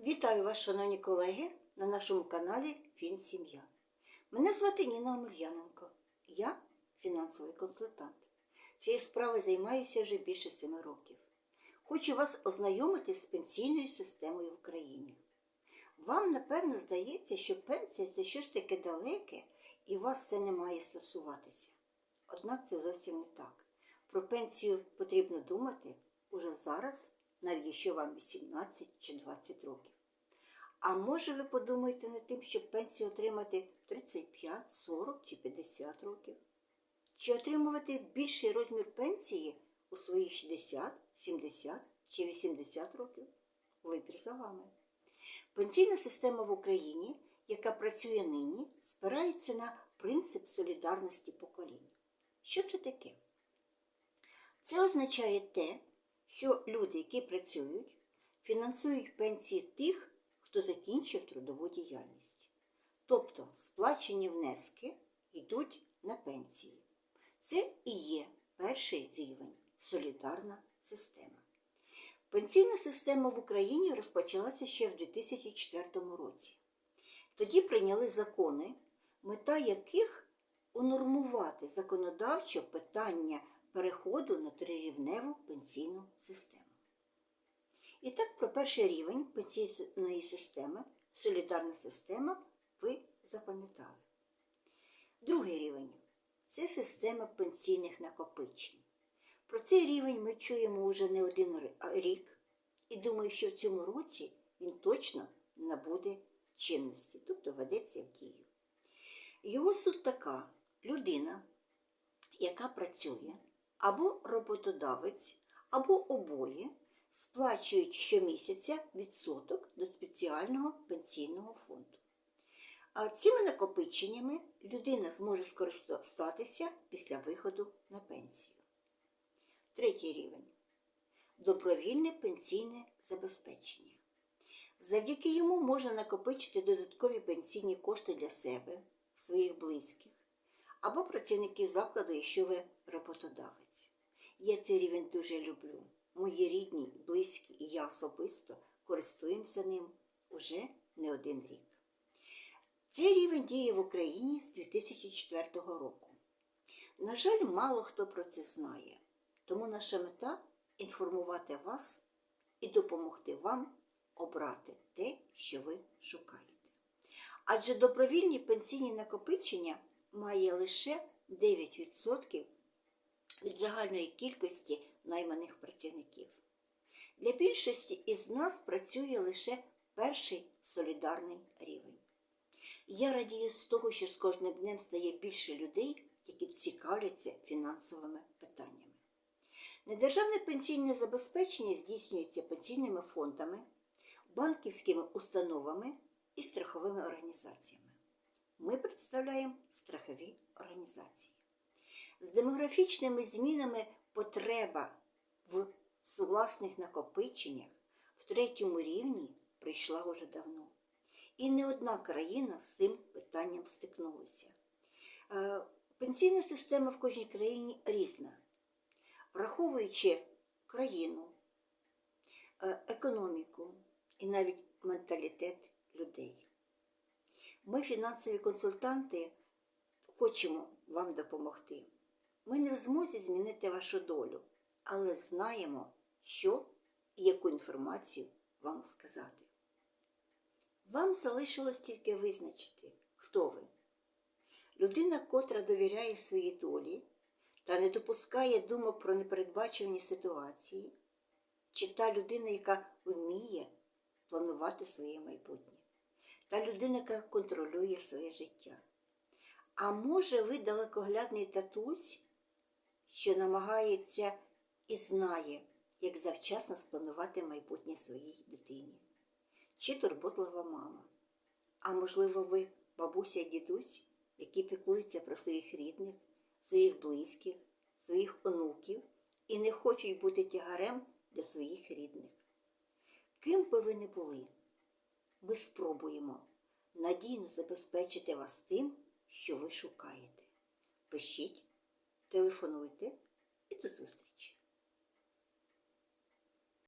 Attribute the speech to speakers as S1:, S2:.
S1: Вітаю вас, шановні колеги, на нашому каналі Фін Сім'я. Мене звати Ніна Омельяненко. Я фінансовий консультант. Цією справою займаюся вже більше семи років. Хочу вас ознайомити з пенсійною системою в Україні. Вам, напевно, здається, що пенсія це щось таке далеке і вас це не має стосуватися. Однак це зовсім не так. Про пенсію потрібно думати уже зараз, навіть якщо вам 18 чи 20 років. А може ви подумаєте над тим, щоб пенсію отримати в 35, 40 чи 50 років? Чи отримувати більший розмір пенсії у свої 60, 70 чи 80 років? Вибір за вами. Пенсійна система в Україні, яка працює нині, спирається на принцип солідарності поколінь. Що це таке? Це означає те, що люди, які працюють, фінансують пенсії тих, хто закінчив трудову діяльність. Тобто сплачені внески йдуть на пенсії. Це і є перший рівень солідарна система. Пенсійна система в Україні розпочалася ще в 2004 році. Тоді прийняли закони, мета яких унормувати законодавчо питання переходу на трирівневу пенсійну систему. І так, про перший рівень пенсійної системи, солідарна система, ви запам'ятали. Другий рівень це система пенсійних накопичень. Про цей рівень ми чуємо вже не один рік, і думаю, що в цьому році він точно набуде чинності, тобто ведеться в дію. Його суть така: людина, яка працює, або роботодавець, або обоє сплачують щомісяця відсоток до спеціального пенсійного фонду. А цими накопиченнями людина зможе скористатися після виходу на пенсію. Третій рівень добровільне пенсійне забезпечення. Завдяки йому можна накопичити додаткові пенсійні кошти для себе, своїх близьких або працівників закладу, якщо ви роботодавець. Я цей рівень дуже люблю. Мої рідні, близькі і я особисто користуємося ним уже не один рік. Цей рівень діє в Україні з 2004 року. На жаль, мало хто про це знає, тому наша мета інформувати вас і допомогти вам обрати те, що ви шукаєте. Адже добровільні пенсійні накопичення має лише 9% від загальної кількості найманих працівників. Для більшості із нас працює лише перший солідарний рівень. Я радію з того, що з кожним днем стає більше людей, які цікавляться фінансовими питаннями. Недержавне пенсійне забезпечення здійснюється пенсійними фондами, банківськими установами і страховими організаціями. Ми представляємо страхові організації. З демографічними змінами потреба в власних накопиченнях в третьому рівні прийшла уже давно. І не одна країна з цим питанням стикнулася. Пенсійна система в кожній країні різна, враховуючи країну, економіку і навіть менталітет людей. Ми, фінансові консультанти, хочемо вам допомогти. Ми не в змозі змінити вашу долю, але знаємо, що і яку інформацію вам сказати. Вам залишилось тільки визначити, хто ви. Людина, котра довіряє своїй долі та не допускає думок про непередбачувані ситуації, чи та людина, яка вміє планувати своє майбутнє, та людина, яка контролює своє життя. А може, ви далекоглядний татусь, що намагається і знає, як завчасно спланувати майбутнє своїй дитині, чи турботлива мама. А можливо, ви бабуся і дідусь, які піклуються про своїх рідних, своїх близьких, своїх онуків і не хочуть бути тягарем для своїх рідних. Ким би ви не були, ми спробуємо надійно забезпечити вас тим, що ви шукаєте. Пишіть, телефонуйте і до зустрічі!